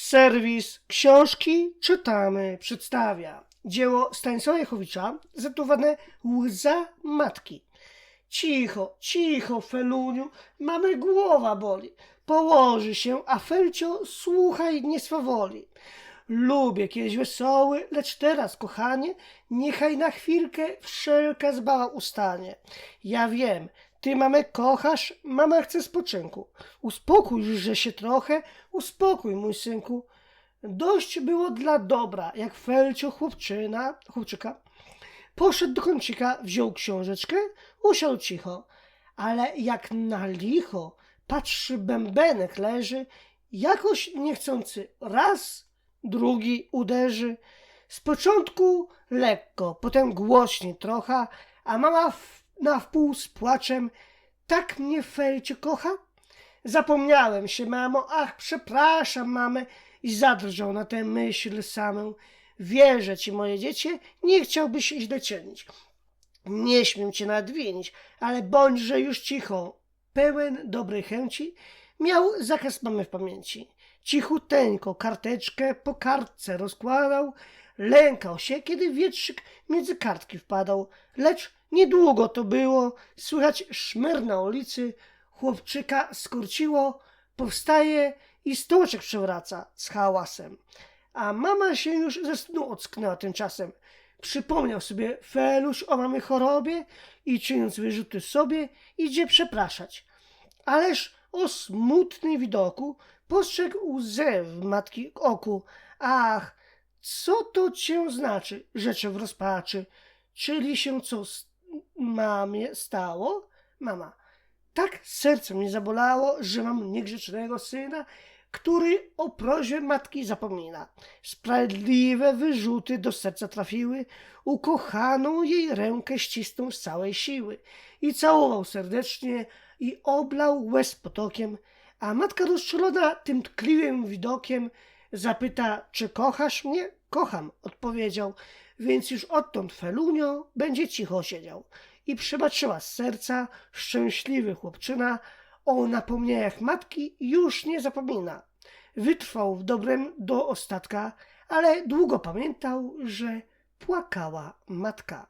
Serwis Książki Czytamy przedstawia dzieło Stanisława Jechowicza zatytułowane Łza Matki. Cicho, cicho, Feluniu, mamy głowa boli. Położy się, a Felcio, słuchaj, nie swawoli. Lubię kiedyś wesoły, lecz teraz, kochanie, niechaj na chwilkę wszelka zbała ustanie. Ja wiem, ty mamę kochasz, mama chce spoczynku. Uspokójże się trochę, uspokój, mój synku. Dość było dla dobra, jak Felcio chłopczyna, chłopczyka. Poszedł do kącika, wziął książeczkę, usiadł cicho. Ale jak na licho, patrzy, bębenek leży, jakoś niechcący raz, drugi uderzy. Z początku lekko, potem głośniej trochę, a mama w, na wpół z płaczem, tak mnie Felcio kocha? Zapomniałem się, mamo, ach, przepraszam, mamę, i zadrżał na tę myśl samą. Wierzę ci, moje dziecię, nie chciałbyś źle czynić. Nie śmiem cię nadwinić, ale bądźże już cicho. Pełen dobrej chęci, miał zakaz mamy w pamięci. Cichuteńko karteczkę po kartce rozkładał, lękał się, kiedy wietrzyk między kartki wpadał, lecz niedługo to było, słychać szmer na ulicy, chłopczyka skurciło, powstaje i stołeczek przewraca z hałasem. A mama się już ze snu ocknęła tymczasem. Przypomniał sobie Feluś o mamy chorobie i czyniąc wyrzuty sobie, idzie przepraszać. Ależ o smutnym widoku postrzegł łzę w matki oku. Ach, co to cię znaczy, rzecze w rozpaczy? Czyli się co z mamie stało? Mama, tak serce mnie zabolało, że mam niegrzecznego syna, który o prośbie matki zapomina. Sprawiedliwe wyrzuty do serca trafiły, ukochaną jej rękę ścisnął z całej siły i całował serdecznie i oblał łez potokiem, a matka rozczulona tym tkliwym widokiem zapyta, czy kochasz mnie? Kocham, odpowiedział, więc już odtąd Felunio będzie cicho siedział i przebaczyła z serca szczęśliwy chłopczyna, o napomnieniach matki już nie zapomina. Wytrwał w dobrem do ostatka, ale długo pamiętał, że płakała matka.